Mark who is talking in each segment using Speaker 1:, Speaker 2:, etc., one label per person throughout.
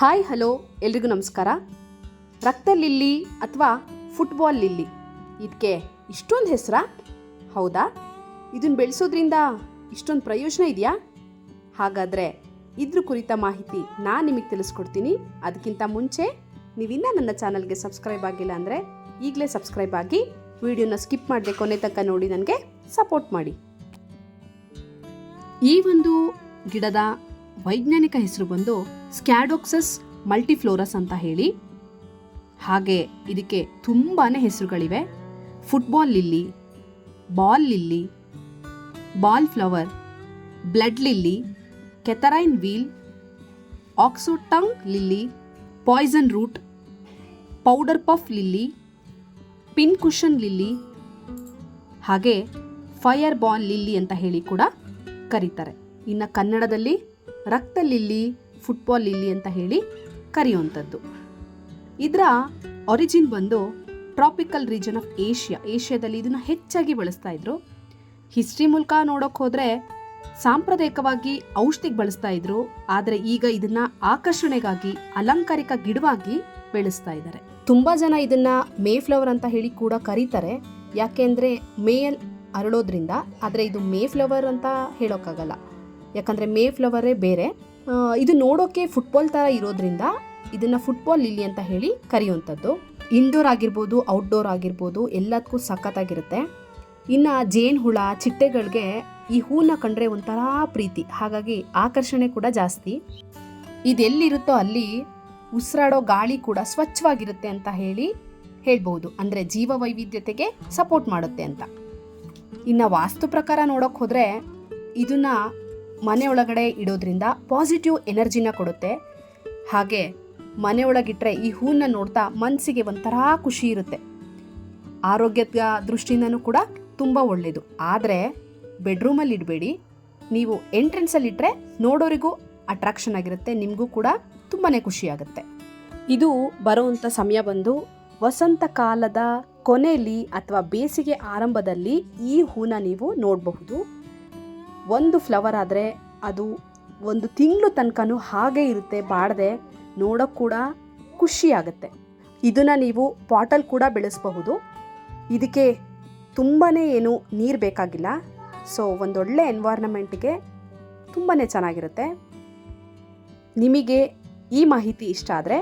Speaker 1: Hi, hello, ಎಲ್ರಿಗೂ ನಮಸ್ಕಾರ. ರಕ್ತ ಲಿಲ್ಲಿ ಅಥವಾ ಫುಟ್ಬಾಲ್ ಲಿಲ್ಲಿ. ಇದಕ್ಕೆ ಇಷ್ಟೊಂದು ಹೆಸರಾ? ಹೌದಾ? ಇದನ್ನು ಬೆಳೆಸೋದ್ರಿಂದ ಇಷ್ಟೊಂದು ಪ್ರಯೋಜನ ಇದೆಯಾ? ಹಾಗಾದರೆ ಇದ್ರ ಕುರಿತ ಮಾಹಿತಿ ನಾನು ನಿಮಗೆ ತಿಳಿಸ್ಕೊಡ್ತೀನಿ. ಅದಕ್ಕಿಂತ ಮುಂಚೆ ನೀವಿನ್ನ ನನ್ನ ಚಾನಲ್ಗೆ ಸಬ್ಸ್ಕ್ರೈಬ್ ಆಗಿಲ್ಲ ಅಂದರೆ ಈಗಲೇ ಸಬ್ಸ್ಕ್ರೈಬ್ ಆಗಿ ವಿಡಿಯೋನ ಸ್ಕಿಪ್ ಮಾಡದೆ ಕೊನೆ ತನಕ ನೋಡಿ ನನಗೆ ಸಪೋರ್ಟ್ ಮಾಡಿ. ಈ ಒಂದು ಗಿಡದ ವೈಜ್ಞಾನಿಕ ಹೆಸರು ಬಂದು ಸ್ಕ್ಯಾಡೋಕ್ಸಸ್ ಮಲ್ಟಿಫ್ಲೋರಸ್ ಅಂತ ಹೇಳಿ. ಹಾಗೆ ಇದಕ್ಕೆ ತುಂಬಾ ಹೆಸರುಗಳಿವೆ. Football lily, ball lily, ball flower, blood lily, Catherine wheel, ಆಕ್ಸೋಟಂಗ್ lily, poison root, powder puff lily pin cushion lily, ಹಾಗೆ ಫೈರ್ ಬಾಲ್ ಲಿಲ್ಲಿ ಅಂತ ಹೇಳಿ ಕೂಡ ಕರೀತಾರೆ. ಇನ್ನು ಕನ್ನಡದಲ್ಲಿ ರಕ್ತ ಲಿಲ್ಲಿ ಫುಟ್ಬಾಲ್ ಲಿಲ್ಲಿ ಅಂತ ಹೇಳಿ ಕರೆಯುವಂಥದ್ದು. ಇದರ ಒರಿಜಿನ್ ಬಂದು ಟ್ರಾಪಿಕಲ್ ರೀಜನ್ ಆಫ್ ಏಷ್ಯಾ ಏಷ್ಯಾದಲ್ಲಿ ಇದನ್ನು ಹೆಚ್ಚಾಗಿ ಬಳಸ್ತಾ ಇದ್ರು. ಹಿಸ್ಟ್ರಿ ಮೂಲಕ ನೋಡೋಕೆ ಹೋದರೆ ಸಾಂಪ್ರದಾಯಿಕವಾಗಿ ಔಷಧಿಗೆ ಬಳಸ್ತಾ ಇದ್ರು, ಆದರೆ ಈಗ ಇದನ್ನು ಆಕರ್ಷಣೆಗಾಗಿ, ಅಲಂಕಾರಿಕ ಗಿಡವಾಗಿ ಬೆಳೆಸ್ತಾ ಇದ್ದಾರೆ ತುಂಬ ಜನ ಇದನ್ನು ಮೇ ಫ್ಲವರ್ ಅಂತ ಹೇಳಿ ಕೂಡ ಕರೀತಾರೆ. ಯಾಕೆಂದರೆ ಮೇಯಲ್ ಅರಳೋದ್ರಿಂದ, ಆದರೆ ಇದು ಮೇ ಫ್ಲವರ್ ಅಂತ ಹೇಳೋಕ್ಕಾಗಲ್ಲ. ಯಾಕಂದ್ರೆ ಮೇ ಫ್ಲವರೇ ಬೇರೆ. ಇದು ನೋಡೋಕೆ ಫುಟ್ಬಾಲ್ ಥರ ಇರೋದ್ರಿಂದ ಇದನ್ನು ಫುಟ್ಬಾಲ್ ಇಲ್ಲಿ ಅಂತ ಹೇಳಿ ಕರೆಯುವಂಥದ್ದು. ಇಂಡೋರ್ ಆಗಿರ್ಬೋದು ಔಟ್ಡೋರ್ ಆಗಿರ್ಬೋದು, ಎಲ್ಲದಕ್ಕೂ ಸಖತ್ತಾಗಿರುತ್ತೆ. ಇನ್ನು ಜೇನು ಹುಳ, ಚಿಟ್ಟೆಗಳಿಗೆ ಈ ಹೂನ ಕಂಡ್ರೆ ಒಂಥರ ಪ್ರೀತಿ, ಹಾಗಾಗಿ ಆಕರ್ಷಣೆ ಕೂಡ ಜಾಸ್ತಿ. ಇದೆಲ್ಲಿರುತ್ತೋ ಅಲ್ಲಿ ಉಸಿರಾಡೋ ಗಾಳಿ ಕೂಡ ಸ್ವಚ್ಛವಾಗಿರುತ್ತೆ ಅಂತ ಹೇಳಿ ಹೇಳ್ಬೋದು. ಅಂದರೆ ಜೀವ ವೈವಿಧ್ಯತೆಗೆ ಸಪೋರ್ಟ್ ಮಾಡುತ್ತೆ ಅಂತ. ಇನ್ನು ವಾಸ್ತು ಪ್ರಕಾರ ನೋಡೋಕೆ ಹೋದರೆ ಇದನ್ನ ಮನೆ ಒಳಗಡೆ ಇಡೋದ್ರಿಂದ ಪಾಸಿಟಿವ್ ಎನರ್ಜಿನ ಕೊಡುತ್ತೆ. ಹಾಗೆ ಮನೆ ಒಳಗಿಟ್ರೆ ಈ ಹೂನ ನೋಡ್ತಾ ಮನಸ್ಸಿಗೆ ಒಂಥರ ಖುಷಿ ಇರುತ್ತೆ. ಆರೋಗ್ಯದ ದೃಷ್ಟಿಯಿಂದನೂ ಕೂಡ ತುಂಬ ಒಳ್ಳೆಯದು ಆದರೆ ಬೆಡ್ರೂಮಲ್ಲಿ ಇಡಬೇಡಿ. ನೀವು ಎಂಟ್ರೆನ್ಸಲ್ಲಿ ಇಟ್ಟರೆ ನೋಡೋರಿಗೂ ಅಟ್ರಾಕ್ಷನ್ ಆಗಿರುತ್ತೆ, ನಿಮಗೂ ಕೂಡ ತುಂಬಾ ಖುಷಿಯಾಗುತ್ತೆ ಇದು ಬರುವಂಥ ಸಮಯ ಬಂದು ವಸಂತ ಕಾಲದ ಕೊನೆಯಲ್ಲಿ ಅಥವಾ ಬೇಸಿಗೆ ಆರಂಭದಲ್ಲಿ ಈ ಹೂನ ನೀವು ನೋಡಬಹುದು. ಒಂದು ಫ್ಲವರ್ ಆದರೆ ಅದು ಒಂದು ತಿಂಗಳು ತನಕನೂ ಹಾಗೆ ಇರುತ್ತೆ ಬಾಡದೆ ನೋಡೋಕ್ಕೆ ಕೂಡ ಖುಷಿಯಾಗುತ್ತೆ ಇದನ್ನು ನೀವು ಪಾಟಲ್ ಕೂಡ ಬೆಳೆಸಬಹುದು. ಇದಕ್ಕೆ ತುಂಬಾ ಏನು ನೀರು ಬೇಕಾಗಿಲ್ಲ. ಸೊ ಒಂದೊಳ್ಳೆ ಎನ್ವೈರ್ನಮೆಂಟ್ಗೆ ತುಂಬಾ ಚೆನ್ನಾಗಿರುತ್ತೆ. ನಿಮಗೆ ಈ ಮಾಹಿತಿ ಇಷ್ಟ ಆದರೆ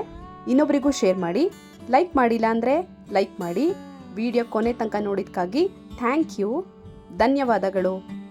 Speaker 1: ಇನ್ನೊಬ್ಬರಿಗೂ ಶೇರ್ ಮಾಡಿ ಲೈಕ್ ಮಾಡಿಲ್ಲ ಅಂದರೆ ಲೈಕ್ ಮಾಡಿ. ವಿಡಿಯೋ ಕೊನೆ ತನಕ ನೋಡಿದ್ದಕ್ಕಾಗಿ ಥ್ಯಾಂಕ್ ಯು ಧನ್ಯವಾದಗಳು.